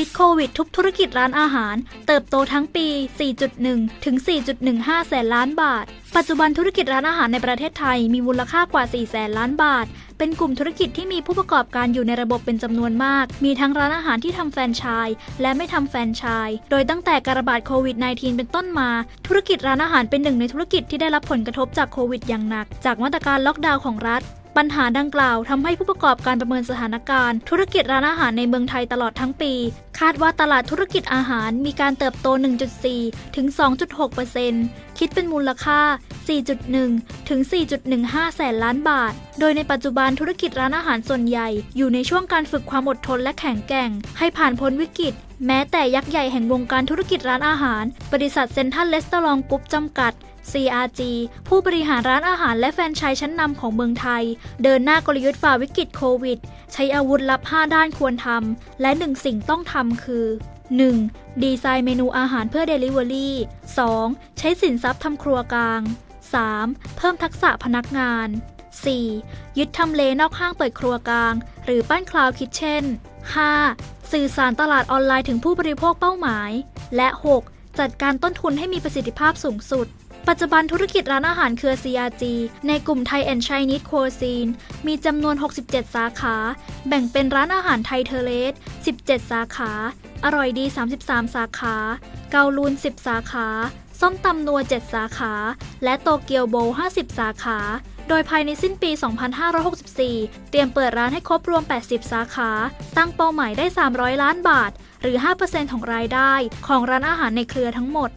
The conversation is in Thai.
พิษโควิดทุกธุรกิจร้านอาหาร เติบโตทั้งปี 4.1 ถึง 4.15 แสนล้านบาท ปัจจุบันธุรกิจร้านอาหารในประเทศไทยมีมูลค่ากว่า 4 แสนล้านบาท เป็นกลุ่มธุรกิจที่มีผู้ประกอบการอยู่ในระบบเป็นจำนวนมาก มีทั้งร้านอาหารที่ทำแฟรนไชส์และไม่ทำแฟรนไชส์โดยตั้งแต่การระบาดโควิด -19 เป็นต้นมา ธุรกิจร้านอาหารเป็นหนึ่งในธุรกิจที่ได้รับผลกระทบจากโควิดอย่างหนัก จากมาตรการล็อกดาวน์ของรัฐ ปัญหาดังกล่าวทำให้ผู้ประกอบการประเมินสถานการณ์ ธุรกิจร้านอาหารในเมืองไทยตลอดทั้งปี คาดว่าตลาดธุรกิจอาหารมีการเติบโต 1.4 ถึง 2.6%คิดเป็นมูลค่า 4.1 ถึง 4.15 แสนล้านบาท โดยในปัจจุบันธุรกิจร้านอาหารส่วนใหญ่ อยู่ในช่วงการฝึกความอดทนและแข็งแกร่ง ให้ผ่านพ้นวิกฤต แม้แต่ยักษ์ใหญ่แห่งวงการธุรกิจร้านอาหาร บริษัทเซ็นทรัลเลสเตอรองกรุ๊ปจำกัด CRG ผู้บริหารร้านอาหารและแฟรนไชส์ชั้นนำของเมืองไทย เดินหน้ากลยุทธ์ฝ่าวิกฤตโควิด ใช้อาวุธลับ 5 ด้านควรทำ และหนึ่งสิ่งต้องทำคือ 1. ดีไซน์เมนูอาหารเพื่อ Delivery 2. ใช้สินทรัพย์ทำครัวกลาง 3. เพิ่มทักษะพนักงาน 4. ยึดทำเลนอกห้างเปิดครัวกลาง หรือปั้นคลาวคิทเช่น 5. สื่อสารตลาดออนไลน์ถึงผู้บริโภคเป้าหมาย และ 6. จัดการต้นทุนให้มีประสิทธิภาพสูงสุด ปัจจุบันธุรกิจร้านอาหารเครือ CRG ในกลุ่มไทยแอนด์ Chinese Cuisine มีจำนวน 67 สาขา แบ่งเป็นร้านอาหารไทยเทเลส 17 สาขา อร่อยดี 33 สาขา เกาลูน 10 สาขา ส้มตำนัว 7 สาขา และโตเกียวโบ50 สาขา โดยภายในสิ้นปี 2564 เตรียมเปิดร้านให้ครบรวม 80 สาขา ตั้งเป้าหมายได้ 300 ล้านบาท หรือ 5%ของรายได้ ของร้านอาหารในเครือทั้งหมด